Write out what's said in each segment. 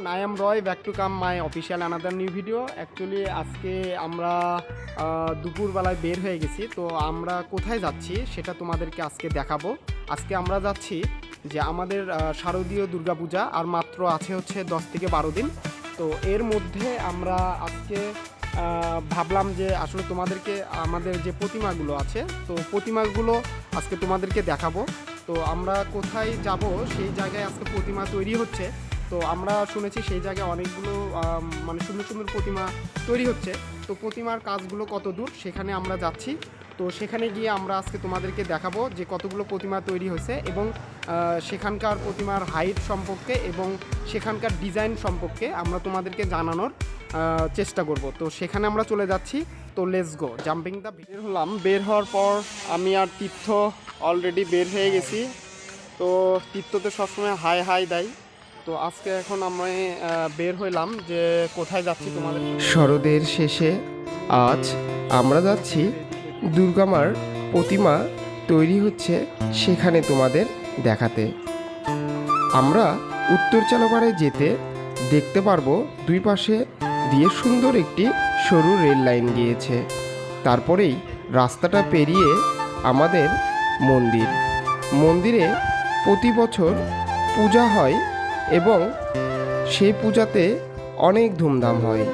আছে I am Roy back to come my official another new video actually আজকে আমরা দুপুরবেলায় বের হয়ে গেছি, তো আমরা কোথায় যাচ্ছি সেটা তোমাদেরকে আজকে দেখাবো। আজকে আমরা যাচ্ছি যে আমাদের শারদীয় দুর্গাপূজা, আর মাত্র আছে হচ্ছে দশ থেকে বারো দিন। তো এর মধ্যে আমরা আজকে ভাবলাম যে আসলে তোমাদেরকে আমাদের যে প্রতিমাগুলো আছে, তো প্রতিমাগুলো আজকে তোমাদেরকে দেখাবো। তো আমরা কোথায় যাব সেই জায়গায় আজকে প্রতিমা তৈরি হচ্ছে। তো আমরা শুনেছি সেই জায়গায় অনেকগুলো মানে সুন্দর সুন্দর প্রতিমা তৈরি হচ্ছে। তো প্রতিমার কাজগুলো কত দূর? সেখানে আমরা যাচ্ছি। তো সেখানে গিয়ে আমরা আজকে তোমাদেরকে দেখাবো যে কতগুলো প্রতিমা তৈরি হয়েছে এবং সেখানকার প্রতিমার হাইট সম্পর্কে এবং সেখানকার ডিজাইন সম্পর্কে আমরা তোমাদেরকে জানানোর চেষ্টা করব। তো সেখানে আমরা চলে যাচ্ছি। তো লেটস গো জাম্পিং দ্য বের হলাম। বের হওয়ার পর আমি আর তীর্থ অলরেডি বের হয়ে গেছি। তো তীর্থ তো সবসময় হাই হাই দেয়। তো আজকে এখন আমি বের হইলাম যে কোথায় যাচ্ছি তোমাদের শরদের শেষে আজ আমরা যাচ্ছি দুর্গামার প্রতিমা তৈরি হচ্ছে সেখানে তোমাদের দেখাতে। আমরা উত্তর চালপাড়ে যেতে দেখতে পারব দুই পাশে দিয়ে সুন্দর একটি সরু রেল লাইন গিয়েছে। তারপরেই রাস্তাটা পেরিয়ে আমাদের মন্দির। মন্দিরে প্রতি বছর পূজা হয় এবং সেই পূজাতে অনেক ধুমধাম হয়।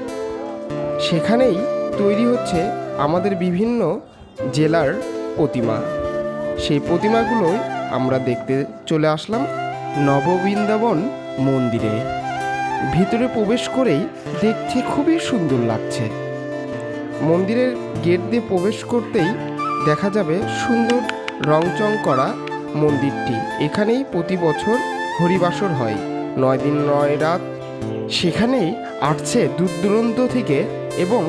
সেখানেই তৈরি হচ্ছে আমাদের বিভিন্ন জেলার প্রতিমা। সেই প্রতিমাগুলোই আমরা দেখতে চলে আসলাম নববৃন্দাবন মন্দিরে। ভিতরে প্রবেশ করেই দেখতে খুবই সুন্দর লাগছে। মন্দিরের গেট দিয়ে প্রবেশ করতেই দেখা যাবে সুন্দর রংচং করা মন্দিরটি। এখানেই প্রতি বছর হরিবাসর হয়। নয় দিন, নয় রাত। সেখানেই আসছে দূর দূরান্ত থেকে এবং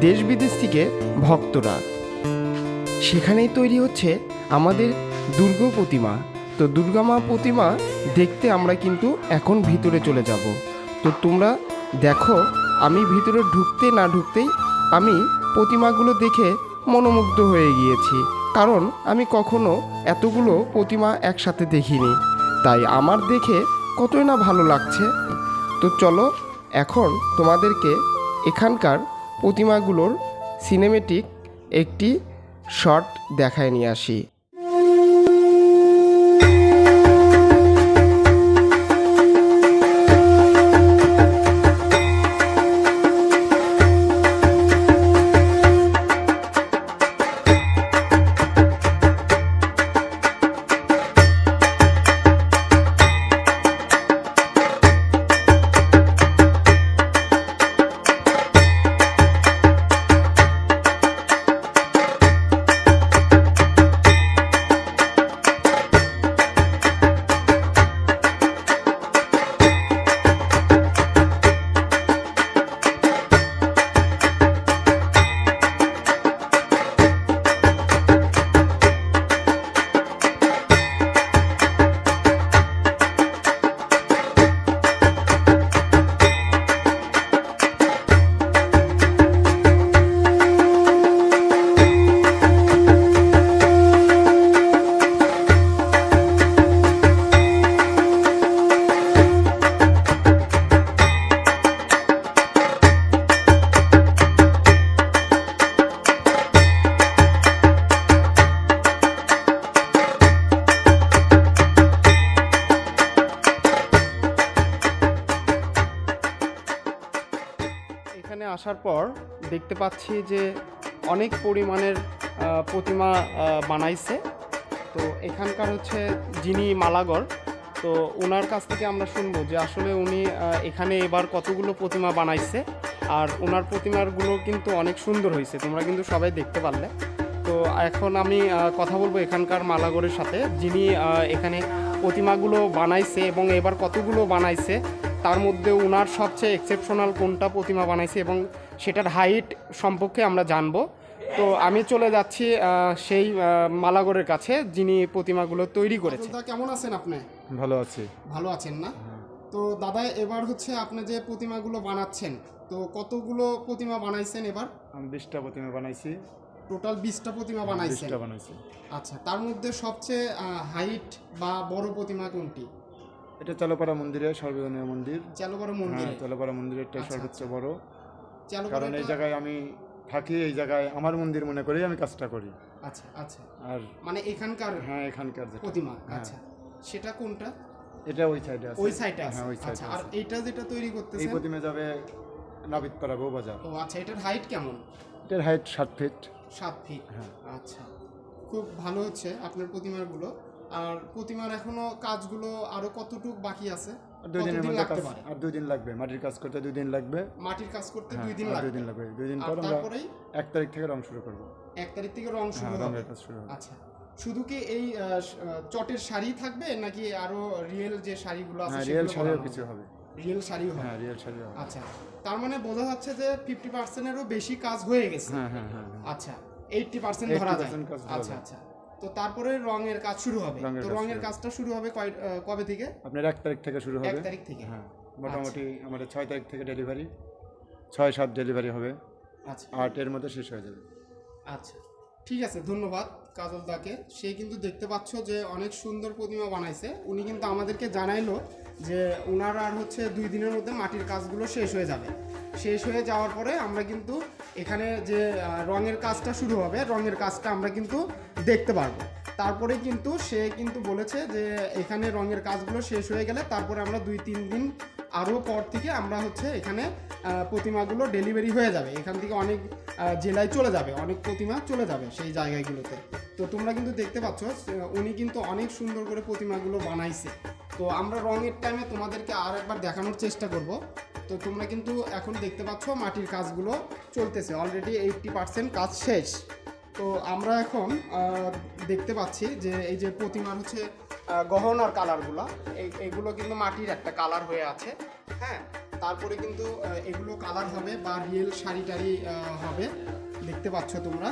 দেশ বিদেশ থেকে ভক্তরা। সেখানেই তৈরি হচ্ছে আমাদের দুর্গ প্রতিমা। তো দুর্গা মা প্রতিমা দেখতে আমরা কিন্তু এখন ভিতরে চলে যাব। তো তোমরা দেখো, আমি ভিতরে ঢুকতে না ঢুকতেই আমি প্রতিমাগুলো দেখে মনোমুগ্ধ হয়ে গিয়েছি। কারণ আমি কখনো এতগুলো প্রতিমা একসাথে দেখিনি। তাই আমার দেখে কতই না ভালো লাগছে। তো চলো, এখন তোমাদেরকে এখানকার প্রতিমাগুলোর সিনেমেটিক একটি শট দেখায় নিয়ে আসি। এখানে আসার পর দেখতে পাচ্ছি যে অনেক পরিমাণের প্রতিমা বানাইছে। তো এখানকার হচ্ছে যিনি মালাগর, তো ওনার কাছ থেকে আমরা শুনব যে আসলে উনি এখানে এবার কতগুলো প্রতিমা বানাইছে আর ওনার প্রতিমারগুলো কিন্তু অনেক সুন্দর হয়েছে, তোমরা কিন্তু সবাই দেখতে পারলে। তো এখন আমি কথা বলব এখানকার মালাগরের সাথে যিনি এখানে প্রতিমাগুলো বানাইছে এবং এবার কতগুলো বানাইছে। তার মধ্যে ওনার সবচেয়ে এক্সেপশনাল কোনটা প্রতিমা বানাইছে এবং সেটার হাইট সম্পর্কে আমরা জানব। তো আমি চলে যাচ্ছি সেই আহ, মালাগরের কাছে যিনি প্রতিমাগুলো তৈরি করেছে কেমন আছেন আপনি? ভালো আছি। ভালো আছেন না? তো দাদা এবার হচ্ছে আপনি যে প্রতিমাগুলো বানাচ্ছেন তো কতগুলো প্রতিমা বানাইছেন এবার? আমি বিশটা প্রতিমা বানাইছি। টোটাল বিশটা প্রতিমা বানাইছেন। বিশটা বানাইছি। আচ্ছা তার মধ্যে সবচেয়ে হাইট বা বড় প্রতিমা কোনটি? এটা চালপাড়া মন্দিরে সর্বজনীয় মন্দির। চালুবড় হ্যাঁ মন্দিরে। চালপাড়া মন্দিরেরটাই আচ্ছা, সর্বোচ্চ আচ্ছা। বড়। কারণ এই জায়গায় আমি থাকি এই জায়গায় আমার মন্দির মনে করেই আমি কাজটা করি। আচ্ছা আচ্ছা। আর মানে এখানকার হ্যাঁ এখানকার প্রতিমা হ্যাঁ। আচ্ছা। সেটা কোনটা? এটা ওই সাইডে আছে। ওই সাইডে আছে। হ্যাঁ ওই আচ্ছা সাইডে আর এইটা যেটা তৈরি করতেছেন? এই প্রতিমা যাবে নাবিদপাড়া বউবাজার ও আচ্ছা এটার হাইট কেমন? এটার হাইট ষাট ফিট সাত ফিট হ্যাঁ। আচ্ছা। খুব ভালো হচ্ছে আপনার প্রতিমাগুলো। আর প্রতিমার এখনও কাজগুলো আরও কতটুক বাকি আছে? দুই দিনের মধ্যে লাগতে কাজ পারে? আর দুই দিন লাগবে। মাটির কাজ করতে দুই দিন লাগবে। মাটির কাজ করতে হ্যাঁ, দুই দিন লাগবে দুই দিন লাগবে। দুই দিন পর আমরা এক তারিখ থেকে রং শুরু করব। এক তারিখ থেকে রং শুরু হ্যাঁ হবে। কাজ শুরু হবে। আচ্ছা। শুধু কি এই চটের শাড়ি থাকবে নাকি আরও রিয়েল যে শাড়িগুলো আছে হ্যাঁ রিয়েল শাড়িও কিছু হবে। রিয়েল শাড়িও হবে। হ্যাঁ রিয়েল শাড়িও হবে। আচ্ছা। তার মানে বোঝা যাচ্ছে যে ফিফটি পার্সেন্টেরও বেশি কাজ হয়ে গেছে। হ্যাঁ হ্যাঁ। আচ্ছা এইটটি পার্সেন্ট ধরা যায়। 80% কাজ ধরা আচ্ছা আচ্ছা। তো তারপরে রঙের কাজ শুরু হবে। তো রঙের কাজটা শুরু হবে কবে থেকে? আপনার এক তারিখ থেকে শুরু এক হবে তারিখ থেকে। হ্যাঁ মোটামুটি আমাদের ছয় তারিখ থেকে ডেলিভারি ছয় সাত ডেলিভারি হবে। আচ্ছা। আট এর মধ্যে শেষ হয়ে যাবে। আচ্ছা। ঠিক আছে ধন্যবাদ কাজল দাকে। সে কিন্তু দেখতে পাচ্ছ যে অনেক সুন্দর প্রতিমা বানাইছে। উনি কিন্তু আমাদেরকে জানাইলো যে ওনার আর হচ্ছে দুই দিনের মধ্যে মাটির কাজগুলো শেষ হয়ে যাবে। শেষ হয়ে যাওয়ার পরে আমরা কিন্তু এখানে যে রঙের কাজটা শুরু হবে, রঙের কাজটা আমরা কিন্তু দেখতে পারব। তারপরে কিন্তু সে কিন্তু বলেছে যে, এখানে রঙের কাজগুলো শেষ হয়ে গেলে তারপরে আমরা দুই তিন দিন আরও পর থেকে আমরা হচ্ছে এখানে প্রতিমাগুলো ডেলিভারি হয়ে যাবে। এখান থেকে অনেক জেলায় চলে যাবে, অনেক প্রতিমা চলে যাবে সেই জায়গাগুলোতে। তো তোমরা কিন্তু দেখতে পাচ্ছ, উনি কিন্তু অনেক সুন্দর করে প্রতিমাগুলো বানাইছে। তো আমরা রঙের টাইমে তোমাদেরকে আর একবার দেখানোর চেষ্টা করব। তো তোমরা কিন্তু এখন দেখতে পাচ্ছ মাটির কাজগুলো চলতেছে। অলরেডি এইটটি পার্সেন্ট কাজ শেষ। তো আমরা এখন দেখতে পাচ্ছি যে এই যে প্রতিমার হচ্ছে গহনার কালারগুলো, এই, এগুলো কিন্তু মাটির একটা কালার হয়ে আছে। হ্যাঁ তারপরে কিন্তু এগুলো কালার হবে বা রিয়েল শাড়ি টাড়ি হবে। দেখতে পাচ্ছ তোমরা।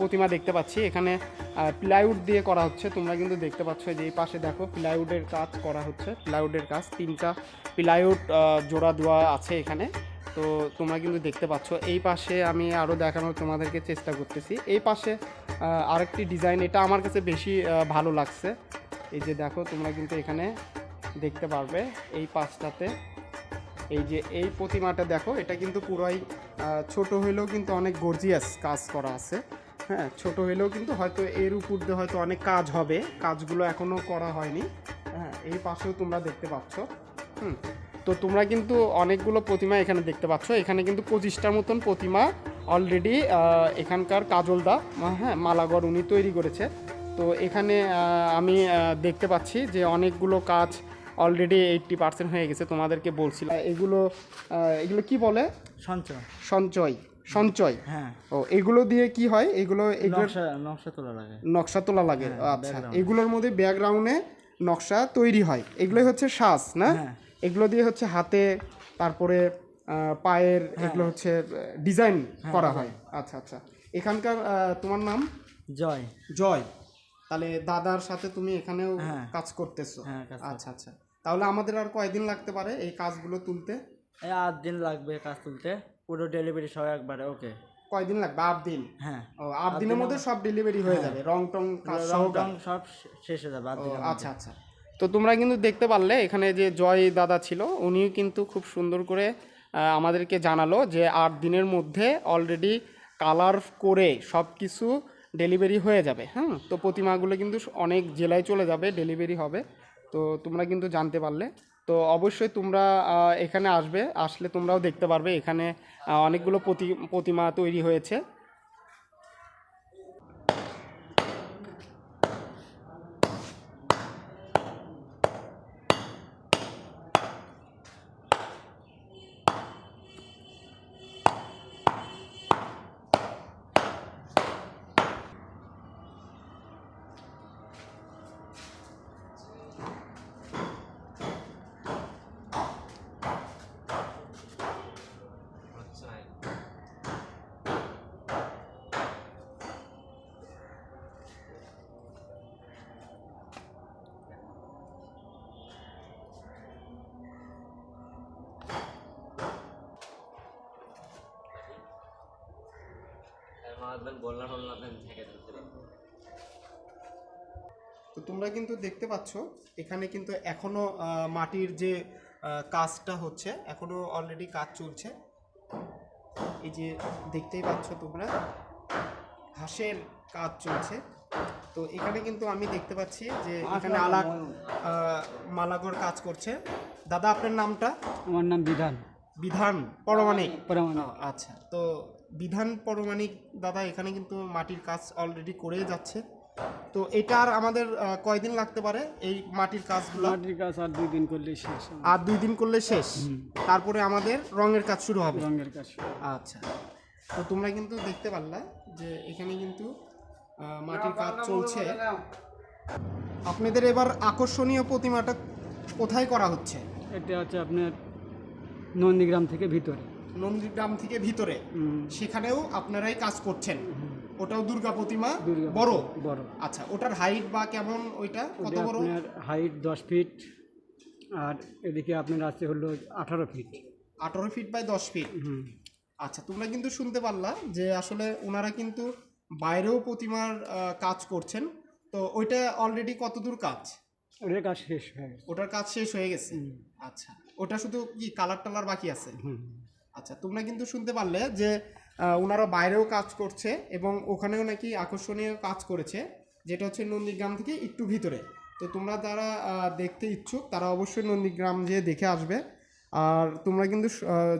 প্রতিমা দেখতে পাচ্ছি। এখানে প্লাইউড দিয়ে করা হচ্ছে। তোমরা কিন্তু দেখতে পাচ্ছ যে এই পাশে দেখো প্লাইউডের কাজ করা হচ্ছে প্লাইউডের কাজ। তিনটা প্লাইউড জোড়া দেওয়া আছে এখানে। তো তোমরা কিন্তু দেখতে পাচ্ছ, এই পাশে আমি আরও দেখানোর তোমাদেরকে চেষ্টা করতেছি। এই পাশে আরেকটি ডিজাইন এটা আমার কাছে বেশি ভালো লাগছে। এই যে দেখো, তোমরা কিন্তু এখানে দেখতে পারবে এই পাশটাতে। এই যে এই প্রতিমাটা দেখো, এটা কিন্তু পুরাই ছোট হইলেও কিন্তু অনেক গর্জিয়াস কাজ করা আছে। হ্যাঁ ছোট হইলেও কিন্তু হয়তো এর উপর দিয়ে হয়তো অনেক কাজ হবে। কাজগুলো এখনও করা হয়নি। হ্যাঁ এই পাশেও তোমরা দেখতে পাচ্ছ। হুম তো তোমরা কিন্তু অনেকগুলো প্রতিমা এখানে দেখতে পাচ্ছ। এখানে কিন্তু পঁচিশটার মতন প্রতিমা অলরেডি এখানকার কাজলদা হ্যাঁ মালাগড় উনি তৈরি করেছে। তো এখানে আমি দেখতে পাচ্ছি যে অনেকগুলো কাজ অলরেডি এইটটি পার্সেন্ট হয়ে গেছে। তোমাদেরকে বলছিলাম। এগুলো এগুলো কি বলে? সঞ্চয়। সঞ্চয়। সঞ্চয়। হ্যাঁ। ও এগুলো দিয়ে কি হয়? এগুলো নকশা তোলা লাগে। নকশা তোলা লাগে। হ্যাঁ, আচ্ছা এগুলোর মধ্যে ব্যাকগ্রাউন্ডে নকশা তৈরি হয়। এগুলোই হচ্ছে শ্বাস না? হ্যাঁ। এগুলো দিয়ে হচ্ছে হাতে তারপরে পায়ের হ্যাঁ। এগুলো হচ্ছে ডিজাইন করা হয়। আচ্ছা আচ্ছা। এখানকার তোমার নাম? জয়। জয়। তাহলে দাদার সাথে তুমি এখানেও। কাজ করতেছো। আচ্ছা আচ্ছা। তাহলে আমাদের আর কয়দিন লাগতে পারে এই কাজগুলো তুলতে? আট দিন লাগবে কাজ তুলতে। পুরো ডেলিভারি সব একবারে ওকে কয়দিন লাগবে? আট দিন? হ্যাঁ ও আট দিনের মধ্যে সব ডেলিভারি হয়ে যাবে। রং টং রং টং সব শেষ হয়ে যাবে আচ্ছা আচ্ছা। তো তোমরা কিন্তু দেখতে পারলে এখানে যে জয় দাদা ছিল উনিও কিন্তু খুব সুন্দর করে আমাদেরকে জানালো যে আট দিনের মধ্যে অলরেডি কালার করে সব কিছু ডেলিভারি হয়ে যাবে। হ্যাঁ তো প্রতিমাগুলো কিন্তু অনেক জেলায় চলে যাবে ডেলিভারি হবে। তো তোমরা কিন্তু জানতে পারলে। তো অবশ্যই তোমরা এখানে আসবে, আসলে তোমরাও দেখতে পারবে, এখানে অনেকগুলো প্রতি, প্রতিমা তৈরি হয়েছে। তো তোমরা কিন্তু দেখতে পাচ্ছ এখানে কিন্তু এখনও আহ, মাটির যে কাজটা হচ্ছে এখনও অলরেডি কাজ চলছে। এই যে দেখতেই পাচ্ছ তোমরা হাঁসের কাজ চলছে। তো এখানে কিন্তু আমি দেখতে পাচ্ছি যে এখানে আলাক মালাগর কাজ করছে। দাদা আপনার নামটা? আমার নাম বিধান। বিধান পরমাণিক। পরমাণু আচ্ছা তো বিধান পরমাণিক দাদা এখানে কিন্তু মাটির কাজ অলরেডি করে যাচ্ছে। তো এটার আমাদের আহ, কয়দিন লাগতে পারে এই মাটির কাজগুলো? মাটির কাজ আর দুই দিন করলে শেষ আর দুই দিন করলে শেষ? তারপরে আমাদের রঙের কাজ শুরু হবে। রঙের কাজ আচ্ছা তো তোমরা কিন্তু দেখতে পারলা যে এখানে কিন্তু মাটির কাজ চলছে। আপনাদের এবার আকর্ষণীয় প্রতিমাটা কোথায় করা হচ্ছে? এটা হচ্ছে আপনার নন্দীগ্রাম থেকে ভিতরে। নন্দীগ্রাম থেকে ভিতরে। সেখানেও আপনারাই কাজ করছেন। ওটাও দুর্গা প্রতিমা বড়? বড়। আচ্ছা ওটার হাইট বা কেমন ওইটা? কত বড়? হাইট দশ ফিট আর এদিকে আপনার আছে হলো আঠারো ফিট আঠারো ফিট বাই দশ ফিট আচ্ছা তোমরা কিন্তু শুনতে পারলা যে আসলে ওনারা কিন্তু বাইরেও প্রতিমার কাজ করছেন। তো ওইটা অলরেডি কত দূর কাজ? ওটার কাজ শেষ হয়ে গেছে। ওটার কাজ শেষ হয়ে গেছে। আচ্ছা। ওটা শুধু কি কালার টালার বাকি আছে? হুম। আচ্ছা তোমরা কিন্তু শুনতে পারলে যে ওনারা বাইরেও কাজ করছে এবং ওখানেও নাকি আকর্ষণীয় কাজ করেছে যেটা হচ্ছে নন্দীগ্রাম থেকে একটু ভিতরে। তো তোমরা যারা দেখতে ইচ্ছুক তারা অবশ্যই নন্দীগ্রাম যেয়ে দেখে আসবে। আর তোমরা কিন্তু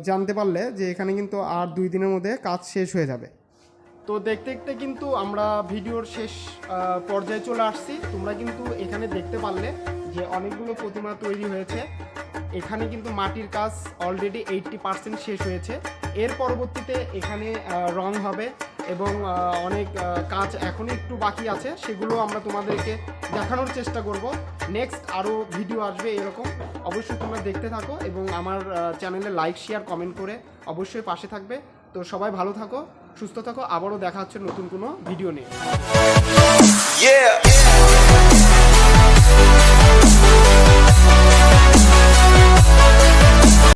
জানতে পারলে যে এখানে কিন্তু আর দুই দিনের মধ্যে কাজ শেষ হয়ে যাবে। তো দেখতে দেখতে কিন্তু আমরা ভিডিওর শেষ পর্যায়ে চলে আসছি। তোমরা কিন্তু এখানে দেখতে পারলে যে অনেকগুলো প্রতিমা তৈরি হয়েছে। এখানে কিন্তু মাটির কাজ অলরেডি এইটটি পার্সেন্ট শেষ হয়েছে। এর পরবর্তীতে এখানে রং হবে এবং অনেক কাজ এখনও একটু বাকি আছে। সেগুলো আমরা তোমাদেরকে দেখানোর চেষ্টা করব। নেক্সট আরও ভিডিও আসবে এরকম। অবশ্যই তোমরা দেখতে থাকো এবং আমার চ্যানেলে লাইক শেয়ার কমেন্ট করে অবশ্যই পাশে থাকবে। তো সবাই ভালো থাকো, সুস্থ থাকো। আবারও দেখা হচ্ছে নতুন কোনো ভিডিও নিয়ে.